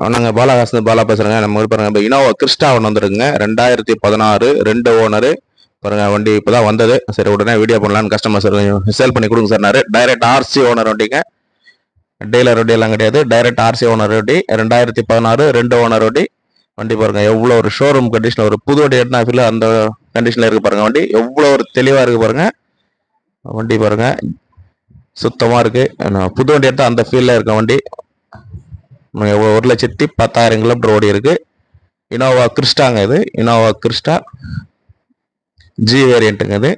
நாங்கள் பாலாகாசன் பாலா பேசுகிறேங்க நம்ம ஊர் பாருங்க. இப்போ இனோவா கிறிஸ்டா ஒன்று வந்துருக்குங்க. ரெண்டாயிரத்தி பதினாறு ரெண்டு ஓனரு. பாருங்க வண்டி இப்போ தான் வந்தது. சரி உடனே வீடியோ பண்ணலான்னு கஸ்டமர் சார் சேல் பண்ணி கொடுங்க சார் டைரக்ட் ஆர்சி ஓனர் வண்டிங்க. டீலர் வண்டி எல்லாம் கிடையாது. டைரக்ட் ஆர்சி ஓனர் வண்டி. ரெண்டாயிரத்தி பதினாறு ரெண்டு ஓனர் வண்டி. வண்டி பாருங்க எவ்வளோ ஒரு ஷோரூம் கண்டிஷன் ஒரு புது வண்டி எடுத்தா ஃபீல் அந்த கண்டிஷனில் இருக்கு பாருங்க வண்டி. எவ்வளோ ஒரு தெளிவாக இருக்கு பாருங்க. வண்டி பாருங்க. சுத்தமாக இருக்கு. புது வண்டி எடுத்தா அந்த ஃபீல்ல இருக்க வண்டி. ஒரு லட்சத்தி பத்தாயிரம் கிலோமீட்டர் ஓடி இருக்கு. இனோவா கிறிஸ்டாங்க இது. இனோவா கிறிஸ்டா ஜி வேரியண்ட்டுங்க இது.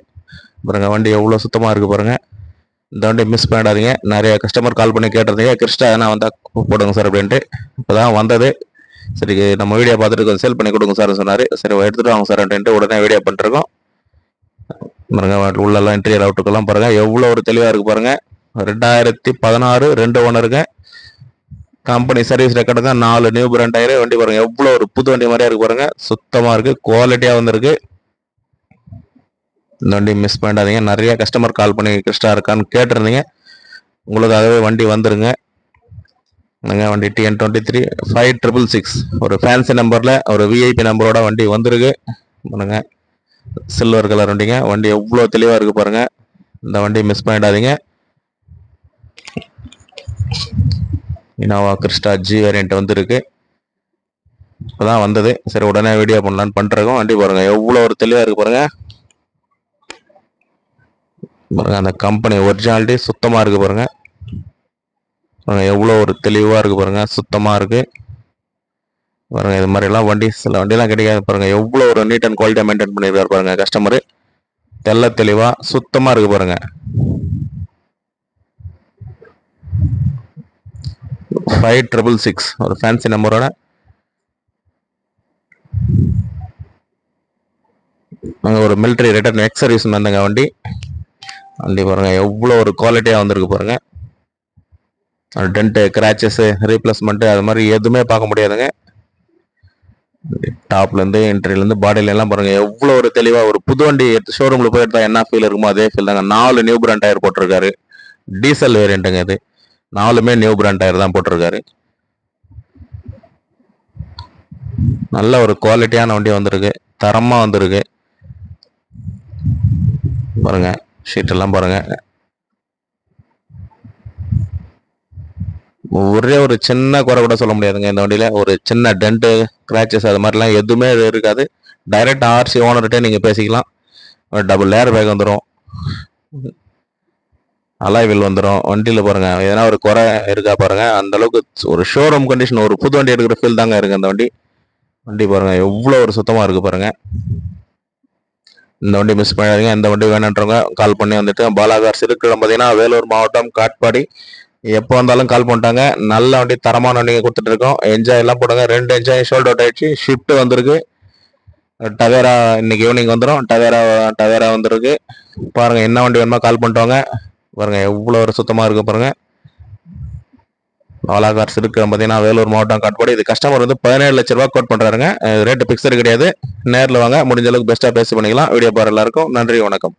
பாருங்க வண்டி எவ்வளோ சுத்தமாக இருக்குது பாருங்கள் இந்த வண்டி மிஸ் பண்ணிடாதீங்க. நிறைய கஸ்டமர் கால் பண்ணி கேட்டிருந்தீங்க. கிறிஸ்டா எதனா வந்தால் போடுங்க சார் அப்படின்ட்டு. இப்போ தான் வந்தது. சரி நம்ம வீடியோ பார்த்துட்டு கொஞ்சம் சேல் பண்ணி கொடுங்க சார் சொன்னார். சரி எடுத்துகிட்டு வாங்க சார் அப்படின்ட்டு உடனே வீடியோ பண்ணிருக்கோம் பாருங்க உள்ளெல்லாம் இன்டீரியர் அவுட்டுக்கெல்லாம் பாருங்கள் எவ்வளோ ஒரு தெளிவாக இருக்குது பாருங்கள் ரெண்டாயிரத்தி பதினாறு ரெண்டு ஓனருங்க கம்பெனி சர்வீஸ் ரெக்கார்டுங்க நாலு நியூ பிராண்ட் ஆயிரம் வண்டி பாருங்க எவ்வளோ ஒரு புது வண்டி மாதிரியா இருக்கு பாருங்க. சுத்தமாக இருக்கு குவாலிட்டியாக வந்திருக்கு. இந்த வண்டி மிஸ் பண்ணிடாதீங்க. நிறைய கஸ்டமர் கால் பண்ணி கிறிஸ்டா இருக்கான்னு கேட்டிருந்தீங்க. உங்களுக்காகவே வண்டி வந்துருங்க. என்னங்க வண்டி? TN twenty three five triple six ஒரு ஃபேன்சி நம்பரில் ஒரு விஐபி நம்பரோட வண்டி வந்திருக்கு. பாருங்க. சில்வர் கலர் வண்டிங்க. வண்டி எவ்வளோ தெளிவாக இருக்குது பாருங்கள் இந்த வண்டி மிஸ் பண்ணிடாதீங்க. இனோவா கிறிஸ்டா ஜி வேரியண்ட் வந்துருக்கு. இப்போதான் வந்தது. சரி உடனே வீடியோ பண்ணலான்னு பண்ணிருக்கோம் வண்டி பாருங்க எவ்வளோ ஒரு தெளிவாக இருக்கு பாருங்க. பாருங்க அந்த கம்பெனி ஒரிஜினாலிட்டி சுத்தமாக இருக்கு பாருங்க. பாருங்க எவ்வளோ ஒரு தெளிவாக இருக்கு பாருங்க. சுத்தமாக இருக்கு. பாருங்க இது மாதிரிலாம் வண்டி சில வண்டிலாம் கிடைக்காது பாருங்க. எவ்வளோ ஒரு நீட் அண்ட் குவாலிட்டியாக மெயின்டைன் பண்ணியிருக்காரு பாருங்க கஸ்டமர் தெள்ள தெளிவாக சுத்தமாக இருக்கு பாருங்க. ஃபைவ் ட்ரிபிள் சிக்ஸ் ஒரு ஃபேன்சி நம்பரோட நாங்கள் ஒரு மிலிட்டரி ரிட்டர்ன் எக்ஸ் சர்வீஸ் வந்தங்க வண்டி. வண்டி பாருங்கள் எவ்வளோ ஒரு குவாலிட்டியாக வந்திருக்கு பாருங்கள் டென்ட்டு கிராச்சஸ்ஸு ரீப்ளேஸ்மெண்ட்டு அது மாதிரி எதுவுமே பார்க்க முடியாதுங்க. டாப்லேருந்து இன்ட்ரிலேருந்து பாடியில பாருங்கள் எவ்வளோ ஒரு தெளிவாக ஒரு புது வண்டி எடுத்து ஷோரூமில் போய் எடுத்தால் என்ன ஃபீல் இருக்குமோ அதே ஃபீல் தாங்க. நாலு நியூ பிராண்ட் டயர் போட்டிருக்காரு. டீசல் வேரியண்ட்டுங்க இது நாலுமே நியூ பிராண்ட் டயர் தான் போட்டிருக்காரு. நல்ல ஒரு குவாலிட்டியான வண்டி வந்திருக்கு. தரமாக வந்திருக்கு. பாருங்க ஷீட்டெல்லாம் பாருங்க. ஒரே ஒரு சின்ன குறை கூட சொல்ல முடியாதுங்க இந்த வண்டியில். ஒரு சின்ன டென்ட்டு கிராச்சஸ் அது மாதிரிலாம் எதுவுமே இருக்காது. டைரக்ட் ஆர்சி ஓனர்கிட்டே நீங்கள் பேசிக்கலாம். டபுள் லேயர் பேக் வந்துடும் அலாய்வில் வந்துடும் வண்டியில் பாருங்க. எதனா ஒரு குறை இருக்கா பாருங்க. அந்த அளவுக்கு ஒரு ஷோரூம் கண்டிஷன் ஒரு புது வண்டி எடுக்கிற ஃபீல் தாங்க இருக்கு அந்த வண்டி. வண்டி பாருங்க எவ்வளோ ஒரு சுத்தமாக இருக்கு பாருங்க. இந்த வண்டி மிஸ் பண்ணாதீங்க இந்த வண்டி வேணுன்றவங்க கால் பண்ணி வந்துட்டு பாலாகார் சிறுக்கிழமை பார்த்தீங்கன்னா வேலூர் மாவட்டம் காட்பாடி. எப்போ வந்தாலும் கால் பண்ணிட்டாங்க. நல்ல வண்டி தரமான வண்டிங்க கொடுத்துட்டு இருக்கோம். என்ஜாய் எல்லாம் போடுங்க. ரெண்டு என்ஜாய் ஷோல்ட் அவுட் ஆயிடுச்சு. ஷிஃப்ட் வந்திருக்கு. டவேரா இன்னைக்கு ஈவினிங் வந்துடும் டவேரா டவேரா வந்திருக்கு. பாருங்க என்ன வண்டி வேணுமா கால் பண்ணிட்டு பாருங்க எவ்வளோ ஒரு சுத்தமாக இருக்கு பாருங்க. பாலாகார் சிறுக்கிழமை பார்த்தீங்கன்னா வேலூர் மாவட்டம் காட்பாடு. இது கஸ்டமர் வந்து பதினேழு லட்ச ரூபா கோட் பண்ணுறாருங்க ரேட்டு பிக்சர் கிடையாது. நேரில் வாங்க முடிஞ்ச அளவுக்கு பெஸ்ட்டாக பேசி பண்ணிக்கலாம். வீடியோ பாரு எல்லாருக்கும் நன்றி வணக்கம்.